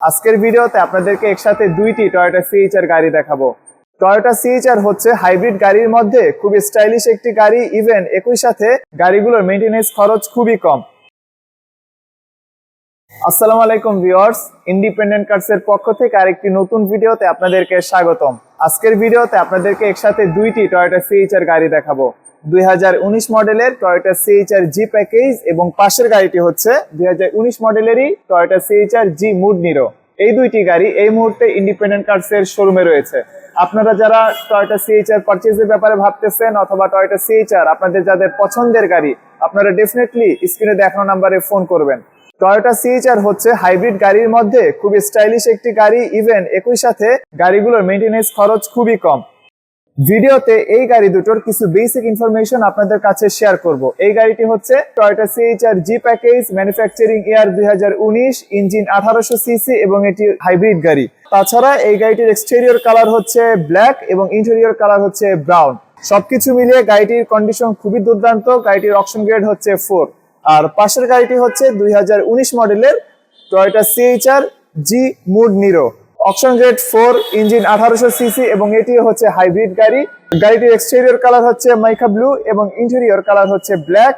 আজকের ভিডিওতে আপনাদেরকে একসাথে দুইটি টয়োটা সিএইচআর গাড়ি দেখাবো। টয়োটা সিএইচআর হচ্ছে হাইব্রিড গাড়ির মধ্যে, খুব স্টাইলিশ একটি গাড়ি ইভেন একই সাথে গাড়িগুলোর মেনটেনেন্স খরচ খুবই কম। আসসালামু আলাইকুম ভিউয়ার্স ইন্ডিপেন্ডেন্ট কার্স এর পক্ষ থেকে আরেকটি নতুন ভিডিওতে আপনাদেরকে স্বাগতম। আজকের ভিডিওতে আপনাদেরকে একসাথে দুইটি টয়োটা সিএইচআর গাড়ি দেখাবো। দুই হাজার উনিশ মডেলের টয়োটা সিএইচআর জি প্যাকেজ এবং পাশের গাড়িটি হচ্ছে দুই হাজার উনিশ মডেলেরই Toyota CHR G mode nero এই দুইটি গাড়ি এই মুহূর্তে ইন্ডিপেন্ডেন্ট কার্স এর শোরুমে রয়েছে। আপনারা যারা টয়োটা সিএইচআর পারচেজের ব্যাপারে ভাবতেছেন অথবা টয়োটা সিএইচআর আপনাদের যাদের পছন্দের গাড়ি, আপনারা ডেফিনেটলি স্ক্রিনে দেখানো নাম্বারে ফোন করবেন। টয়োটা সিএইচআর হচ্ছে হাইব্রিড গাড়ির মধ্যে খুব স্টাইলিশ একটি গাড়ি ইভেন একই সাথে গাড়িগুলোর মেনটেনেন্স খরচ খুবই কম। ভিডিওতে এই গাড়ি দুটোর কিছু বেসিক ইনফরমেশন আপনাদের কাছে শেয়ার করব। এই গাড়িটি হচ্ছে Toyota CHR G package manufacturing year দুই হাজার উনিশ ইঞ্জিন আঠারোশো সিসি এবং এটি হাইব্রিড গাড়ি। তাছাড়া এই গাড়িটির এক্সটেরিয়র কালার হচ্ছে ব্ল্যাক এবং ইন্টেরিয়র কালার হচ্ছে ব্রাউন সবকিছু মিলিয়ে গাড়িটির কন্ডিশন খুবই দুর্দান্ত, গাড়িটির অপশন গ্রেড হচ্ছে ফোর আর পাশের গাড়িটি হচ্ছে দুই হাজার উনিশ মডেলের Toyota CHR G mode nero option grade four, engine আঠারোশো সিসি এবং এটি হচ্ছে হাইব্রিড গাড়ি। গাড়িটির এক্সটেরিয়র কালার হচ্ছে মাইকা ব্লু এবং ইন্টেরিয়র কালার হচ্ছে ব্ল্যাক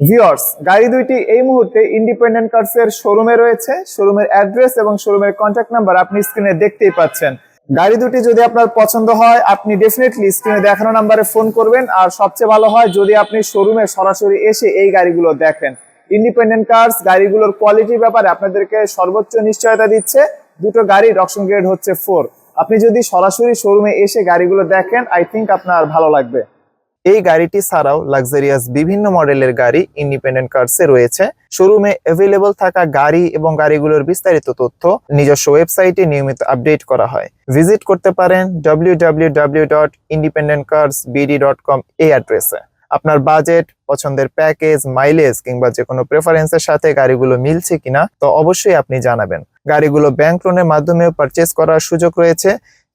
ভিওর্স গাড়ি দুইটি এই মুহূর্তে ইন্ডিপেন্ডেন্ট কার্স এর শোরুমে রয়েছে। শোরুমের অ্যাড্রেস এবং শোরুমের কন্ট্যাক্ট নাম্বার আপনি স্ক্রিনে দেখতেই পাচ্ছেন। গাড়ি দুটি যদি আপনার পছন্দ হয়, আপনি ডেফিনেটলি স্ক্রিনে দেখানো নাম্বারে ফোন করবেন। আর সবচেয়ে ভালো হয়, যদি আপনি শোরুমে সরাসরি এসে এই গাড়িগুলো দেখেন। ইন্ডিপেন্ডেন্ট কার্স গাড়িগুলোর কোয়ালিটির ব্যাপারে আপনাদেরকে সর্বোচ্চ নিশ্চয়তা দিচ্ছে। দুটো গাড়ির অপশন গ্রেড হচ্ছে ফোর আপনি যদি সরাসরি শোরুমে এসে গাড়িগুলো দেখেন আই থিঙ্ক আপনার ভালো লাগবে। এই গাড়িটি ছাড়াও লাক্সারিয়াস বিভিন্ন মডেলের গাড়ি ইন্ডিপেন্ডেন্ট কার্সে রয়েছে। শোরুমে অ্যাভেলেবল থাকা গাড়ি এবং গাড়িগুলোর বিস্তারিত তথ্য নিজস্ব ওয়েবসাইটে নিয়মিত আপডেট করা হয়। ভিজিট করতে পারেন www.independentcarsbd.com এই অ্যাড্রেসে আপনার বাজেট পছন্দের প্যাকেজ মাইলেজ কিংবা যে কোনো প্রেফারেন্সের সাথে গাড়িগুলো মিলছে কিনা, তো অবশ্যই আপনি জানাবেন। গাড়িগুলো ব্যাংক লোনের মাধ্যমেও পারচেস করার সুযোগ রয়েছে।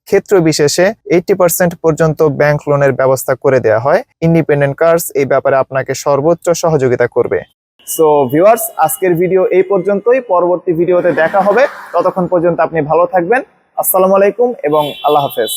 ক্ষেত্র বিশেষে এইটি পার্সেন্ট পর্যন্ত ব্যাংক লোনের ব্যবস্থা করে দেওয়া হয়। ইন্ডিপেন্ডেন্ট কার্স এই ব্যাপারে আপনাকে সর্বোচ্চ সহযোগিতা করবে। সো ভিউয়ার্স আজকের ভিডিও এই পর্যন্তই। পরবর্তী ভিডিওতে দেখা হবে। ততক্ষণ পর্যন্ত আপনি ভালো থাকবেন। আসসালামু আলাইকুম এবং আল্লাহ হাফেজ।